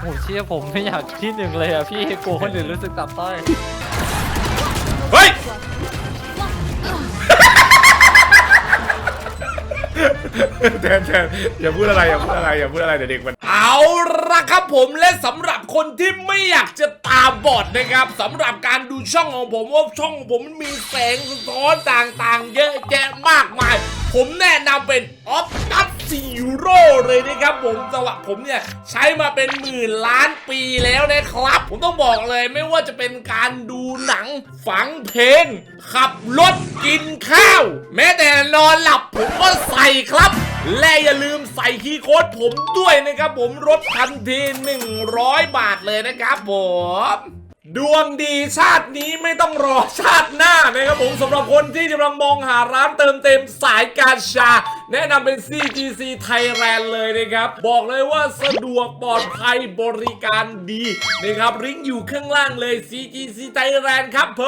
โอ้เชี่ยผมไม่อยากที่หนึ่งเลยอะพี่กลัวคนอื่นรู้สึกต่ำต้อยเฮ้ย แทนแทนอย่าพูดอะไรอย่าพูดอะไรอย่าพูดอะไรเดี๋ยวเด็กมัน เอาละครับผมและสำหรับคนที่ไม่อยากจะตาบอดนะครับสำหรับการดูช่องของผมว่าช่องของผมมันมีแสงสะท้อนต่างๆ เยอะแยะมากมาย ผมแนะนำเป็นออฟตัส ซีโร่เลยนะครับผมสำหรับผมเนี่ยใช้มาเป็นหมื่นล้านปีแล้วนะครับ ผมต้องบอกเลยไม่ว่าจะเป็นการดูหนังฝังเพลง ขับรถกินข้าว แม้แต่นอนหลับผมก็ใส่ครับและอย่าลืมใส่คีย์โค้ดผมด้วยนะครับผมลดทันที 100 บาทเลยนะครับผมดวงดีชาตินี้ไม่ต้องรอชาติหน้านะครับผมสำหรับคนที่กำลังมองหาร้านเติมเต็มสายการชา แนะนำเป็น CGC Thailand เลยนะครับ บอกเลยว่าสะดวกปลอดภัยบริการดีนะครับลิงก์อยู่ข้างล่างเลย CGC Thailand ครับผ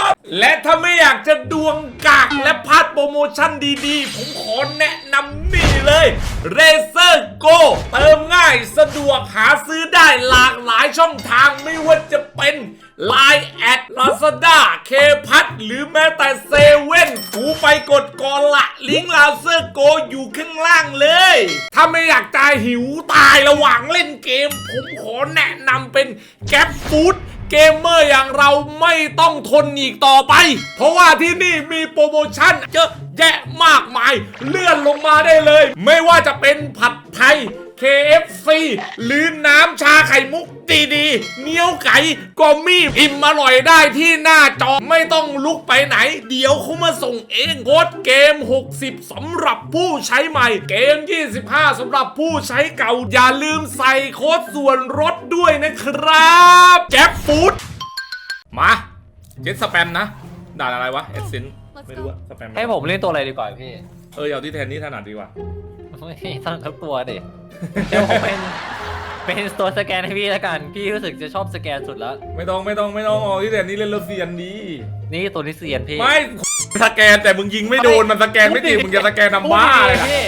มและถ้าไม่อยากจะดวงกากและพลาดโปรโมชั่นดีๆ ผมขอแนะนำนี่เลย r a z e r Go เติมง่ายสะดวกหาซื้อได้หลากหลายช่องทางไม่ว่าจะเป็น Line แอด Lazada เคพัทหรือแม้แต่เซเว่นกูไปกดก่อนละ ลิงก์ลาเซอร์โกอยู่ข้างล่างเลย ถ้าไม่อยากตายหิวตายระหว่างเล่นเกม ผมขอแนะนำเป็นแก๊ปฟู้ดเกมเมอร์อย่างเราไม่ต้องทนอีกต่อไป เพราะว่าที่นี่มีโปรโมชั่นเยอะแยะมากมาย เลื่อนลงมาได้เลย ไม่ว่าจะเป็นผัดไทย KFC หรือน้ำชาไข่มุกดีๆเนี๊ยวไก่ก็มีอิ่มอร่อยได้ที่หน้าจอไม่ต้องลุกไปไหน เดี๋ยวเขามาส่งเองโค้ดเกม 60สำหรับผู้ใช้ใหม่ เกม 25สำหรับผู้ใช้เก่า อย่าลืมใส่โค้ดส่วนลดด้วยนะครับแจ็คฟูดมาเจ็ดสแปมนะด่านอะไรวะเอสซินไม่รู้อะสแปมให้ผมเล่นตัวอะไรดีกว่าพี่ เออเอาที่แทนนี่ถนัดดีกว่า ไม่ตั้งทั้งตัวดิเดี๋ยวผมเป็นเป็นตัวสแกนให้พี่แล้วกัน พี่รู้สึกจะชอบสแกนสุดแล้ว ไม่ต้องไม่ต้องไม่ต้องเอาที่แทนนี่เล่นแล้วเซียนดีนี่ตัวนี้เซียนพี่ไม่สแกนแต่มึงยิงไม่โดนมันสแกนไม่ติดมึงจะสแกนทำบ้าเลยพูดนะดีๆพี่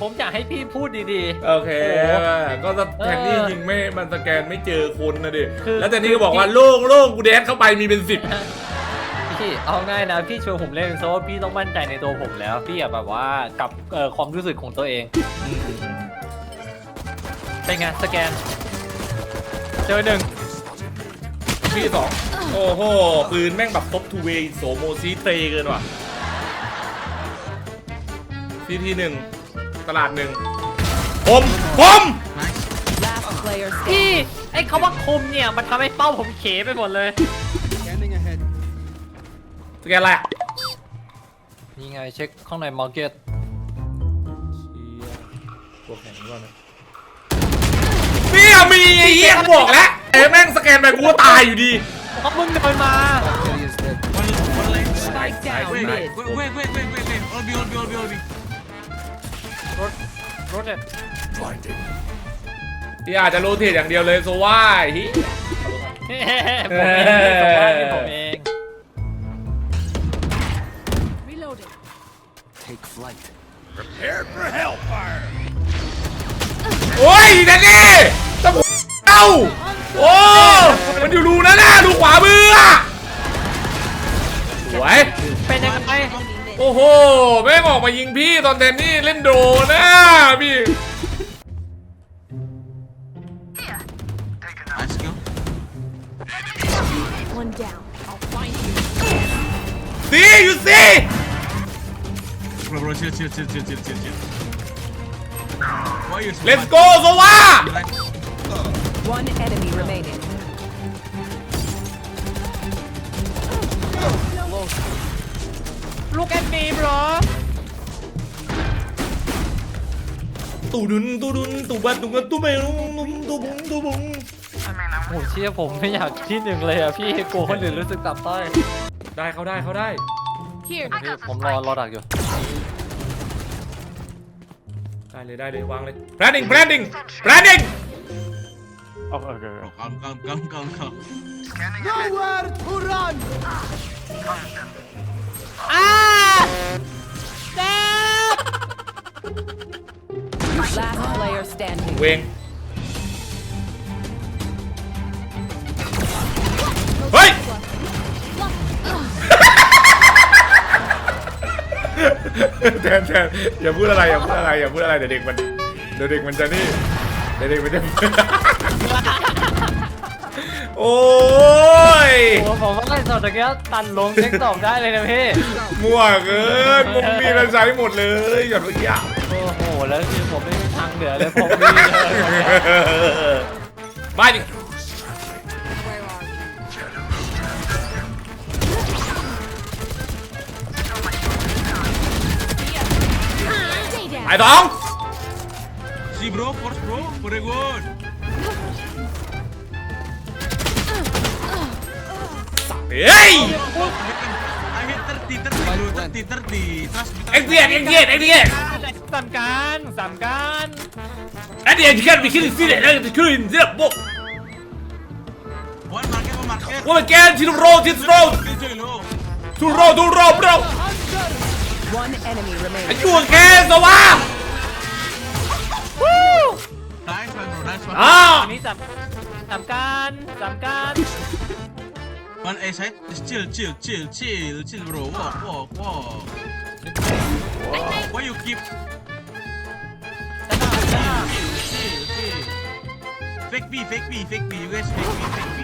ผมอยากให้พี่พูดดี โอเคโอ้โหก็แทนนี่เออยิงไม่มันสแกนไม่เจอคนนะดิคือ แล้วแทนนี่ก็บอกว่าโล่งโล่งกูแดนเข้าไปมีเป็นสิบ ๆ พี่เอาง่ายนะพี่ชวนผมเล่นโซ่พี่ต้องมั่นใจในตัวผมแล้ว พี่อย่าแบบว่ากับเอ่อความรู้สึกของตัวเองเป็นไงสแกน เจอหนึ่งพี่สองโอ้โห ปืนแม่งแบบท็อปทูเวย์โสโมซีเตเกินว่ะซีทีหนึ่งตลาดหนึ่งผมผม Last player standing. พี่ไอ้คำว่าคมเนี่ยมันทำให้เป้าผมเขไปหมดเลย Scanning ahead. สแกนอะไรอะนี่ไงเช็คข้างในมาร์เก็ตตัวแข็งก่อนนะพี่อะมีไอ้เหี้ยกูบอกแล้วไอ้แม่งสแกนไปกูก็ตายอยู่ดี เพราะมึงเดินมา Valkyrie is dead. One, one lane. Spike down Wait, mid. wait, wait, wait, wait, wait, wait. All B, all B, all B, all B. รถรถเนี่ยพี่อาจจะโรเทตอย่างเดียวเลยโซว่าไอ้เหี้ย ผมเองพี่สมว่าที่ผมเอง โอ้ยแดนนี่ตะเอ้าโอ้มันอยู่รูนั่นน่ะดูขวามืออะสวย เป็นยังไงโอ้โห แม่งออกมายิงพี่ตอนแดนนี่เล่นโดนะพี่ Nice kill. One down. I'll find you. ซีอยู่ซี Bro, bro, chill, chill, chill, chill, chill, chill, chill. Why you so เลส mad? โกโซว่า Like, One enemy remaining. ลูกแอนมีบรอตูดุนตูดุนตูบัดตูบัดตูเมลุงตูบุงตูบุงโอ้เชี่ยผมไม่อยากที่หนึ่งเลยอะพี่กลัวคนอื่นรู้สึกต่ำต้อยได้เขาได้เขาได้ Here. พี่ผมรอรอดักอยู่ ได้เลยได้เลยวางเลย planning planning planning bro, calm, calm, calm, calm, calm. Nowhere to run! อ้า Last player standing. เวง แทนแทนอย่าพูดอะไรอย่าพูดอะไรอย่าพูดอะไรเดี๋ยวเด็กมันเดี๋ยวเด็กมันจะนี่เดี๋ยวเด็กมันจะ โอ้ยโอ้ผมว่าสดตะเกียบตันลงเช็คตอบได้เลยนะพี่มั่วเกินมึงมีอะไรใช้หมดเลยหยอดเมื่อกี้อะโอ้โหแล้วคือผมไม่มีทางเหลือเลยผมมีเลย มาดิ ไอ้ตอง Si bro, force bro, very good. เฮ้ย I hit 30, 30 bro, 30, 30. Trust me. เอ็กเดียดเอ็กเดียดเอ็กเดียดสามการสามการเอ็กเดียดที่แค่ไปคิดสิเนี่ยแล้วจะขึ้นเสียบุ๊ก One market, one market. ว่าแกนที่โรที่โร Kill Joy low. ทูโรทูโรบร One enemy อา remaining. ยุแกสวะ Nice one bro, nice one. อ้าวอันนี้สามสามการสามการ One A side, just chill, chill, chill, chill, chill bro. Walk, walk, walk. Why you keep? Chill, chill. Fake B, fake B, fake B. You guys fake B, fake B.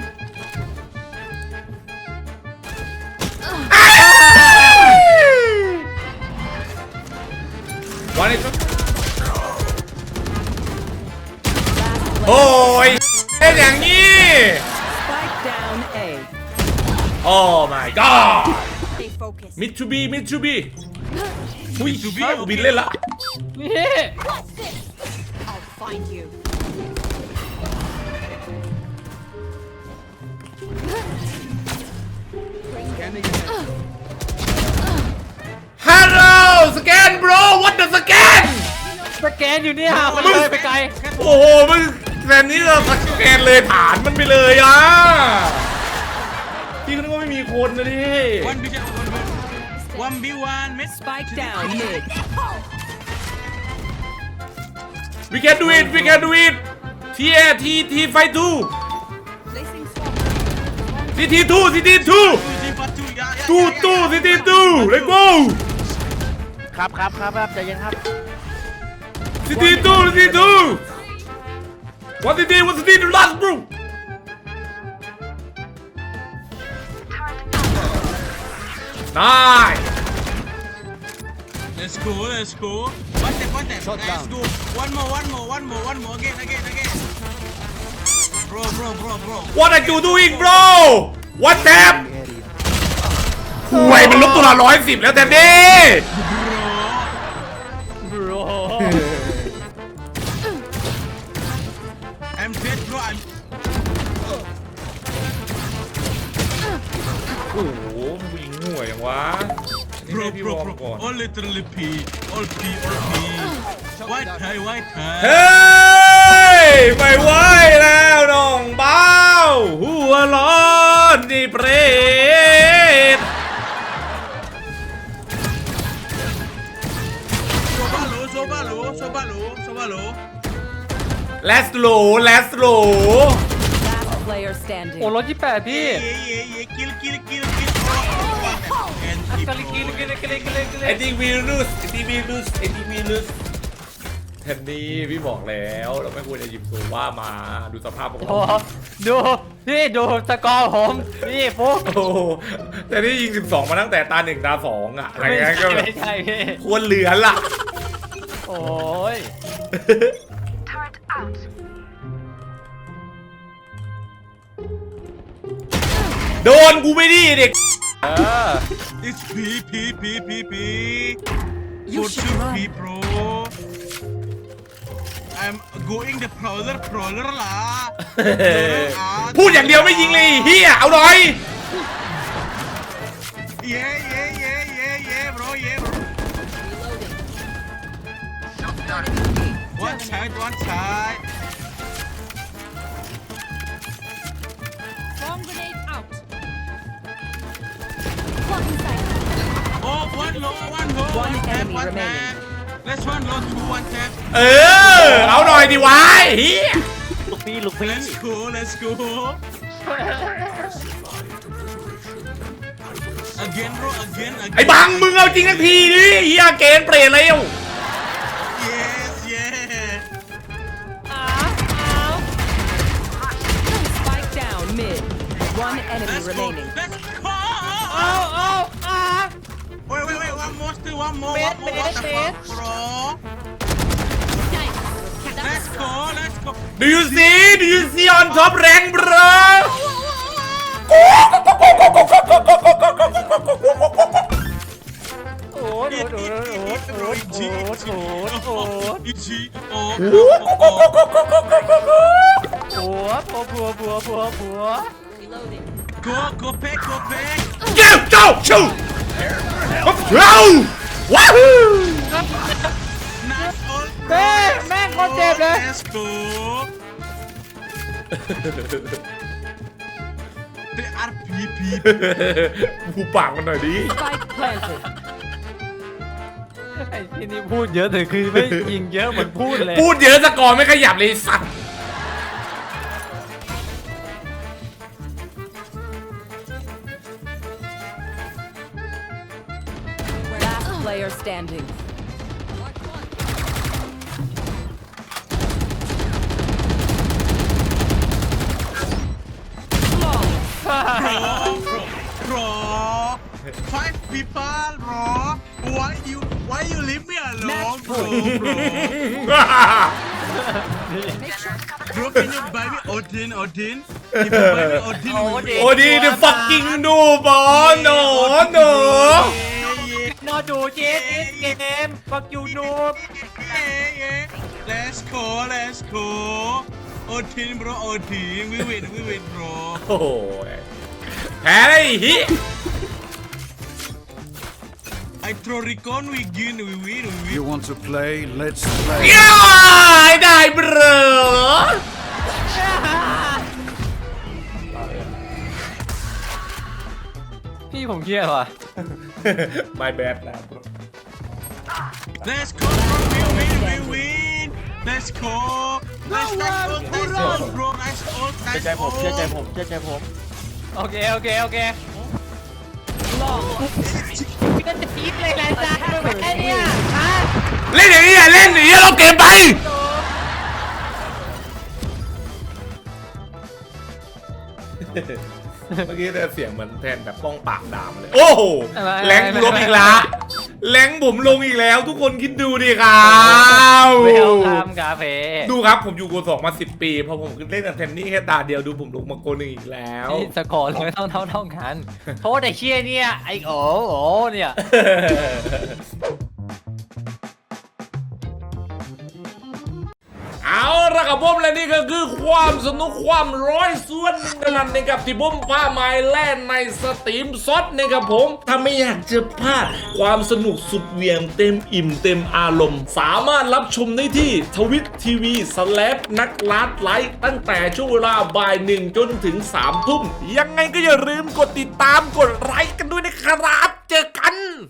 โอ้ my god Stay focused. มิตซูบีมิตซูบีอุ้ย Mitsubi กูบินเล่นละนี่ What's this? I'll find you. ฮัลโหลสแกน bro what the สแกนสแกนอยู่เนี่ยไปเลยไปไกล โอ้โหมึงแซนนี้เราสแกนเลยผ่านมันไปเลยอะ คนนะดิ One B, one B. One B, one mid. Spike down mid. we can do it we can do it ทีเอทีทีไฟทู Placing swamp. ทีทีทูทีทีทู Two, three, four, two. Yeah, yeah, ทู yeah, yeah, ทู yeah. ทีทีทู let's go ครับครับครับครับใจเย็นครับ ทีทีทูทีทีทูวันทีทีวันทีที last bro nice Let's go, let's go. One tap, one tap. Shot let's down. go. One more, one more, one more, one more. Again, again, again. Bro, bro, bro, bro. what are you doing bro what tap Area. ห่วยมันลบตัวละร้อยสิบแล้วแต่เด้ ให้พี่ว bro, อร์ม bro. ก่อน All literally P, all P, all P. White tie, white เฮ้ tie. ยไม่ไหวแล้วน้องเบ้าหัวร้อนนี่เปรต Soba low, soba low, soba low, soba low. แลสโลแลสโล Last player standing. โอ้รถยี่แปดพี่ Yeah, yeah, yeah. Kill, kill, kill, kill. Oh, one tap. And keep, กะลิกิน bro. กิน กินกินกินไอ้ดีวีลูสไอ้ดีวีลูสไอ้ดีวีลูสแทนนี่พี่บอกแล้วเราไม่ควรจะหยิบตัวว่ามาดูสภาพของโอ้เขาดูพี่ดูสกอร์ผม นี่ฟุ๊กโอ้โหแต่นี่ยิง 12 มาตั้งแต่ตาหนึ่งตาสองอะอะไรไม่เงี้ยก็ใช่แบบไม่ใช่พี่ควรเหลือล่ะ โอ้ยโดนกูไม่ดีเด็ก เออ It's P, P, P, P, P. You Go should to run. P, bro. I'm going the prowler, prowler ล่ะ พูดอย่างเดียวไม่ยิงเลยเฮียเอาหน่อย Yeah, yeah, yeah, yeah, yeah, bro, yeah, bro. One side, one side. Bomb grenade out. Oh, one low, one low, One tap, one tap. Let's one low, two, one tap. เออ เอาหน่อยดิวายเฮียลูกพี่ลูกพี่ Let's go, let's go. again bro again again ไอ้บังมึงเอาจริงทักทีดิเฮียเกณฑ์เปลี่ยนแล้ว yes yes Spike down mid. One enemy let's go remaining. let's go เอาเอาอ่า wait wait wait one more still one more Mid, one more mid, what the mid. fuck bro let's go let's go Do you see Do you see on top rank bro โอ้โหโอ้โหโอ้โหโอ้โหโอ้โหโอ้โหโอ้โหอิชิโอ้ผัวผัวผัวผัวผัวผัว go go pick go pick Go go shoot Go Wahoo nice all แม่แม่คนเจ็บเลย let's go the RPP หูปากมันหน่อยดิ Spike planted. ไอ้ที่นี่พูดเยอะแต่คือไม่ยิงเยอะเหมือนพูดเลยพูดเยอะสกอร์ไม่ขยับเลยไอ้สัตว์ Last player standing. bro, bro, five people, bro. Why you, why you leave me alone, bro, bro? Bro, can you buy me Odin, Odin? If you buy me Odin, we will- โอ้ดี the fucking noob บอ ลโนโน Yeah, yeah, นอดูเจสเกมฟักยูนูบ yeah, yeah. Let's go, let's go. Odin, bro, Odin. We win, we win, bro. โอ้โหแพ้ไอ้เฮิ I throw recon, we win, we win, we win. You want to play? Let's play. ย้ายได้เบรอ พี่ผมเครียดว่ะ My bad นะ Let's go, bro. We win, we win. Let's go. Let's go. Let's go, bro. Let's go. เชื่อใจผมเชื่อใจผมเชื่อใจผมโอเค โอเค โอเคพี่ก็จะพีคเลยนะจ๊ะแค่เนี้ยฮะเล่นอย่างนี้อย่าเล่นอย่างนี้เราเกมไป เมื่อกี้แต่เสียงเหมือนแทนแบบป้องปากดามเลย โอ้โหแรงกูลบอีกละแรงผมลงอีกแล้ว ทุกคนคิดดูดิครับเวลคัมกาเฟ่ดูครับผมอยู่โกสองมาสิปีพอผมเล่นกับแทนนี่แค่ตาเดียวดูผมลงมาโกหนึ่งอีกแล้ว นี่สกอร์เลยเท่าเท่าเท่ากัน เพราะว่าไอ้เชี่ยเนี่ยไอ้โอ้โอ้เนี่ยับผมและนี่ก็คือความสนุกความร้อยส่วนนึ่งเท่านั้นนะครับที่ผมพาไม้แล่นในสตรีมซดนะครับผม ถ้าไม่อยากจะพลาดความสนุกสุดเหวียงเต็มอิ่มเต็มอารมณ์ สามารถรับชมได้ที่ทวิตทีวีสแลปนักลาดไลท์ตั้งแต่ช่วงเวลาบ่ายหนึ่งจนถึง3ามทุ่ม ยังไงก็อย่าลืมกดติดตามกดไลค์กันด้วยนะครับ เจอกัน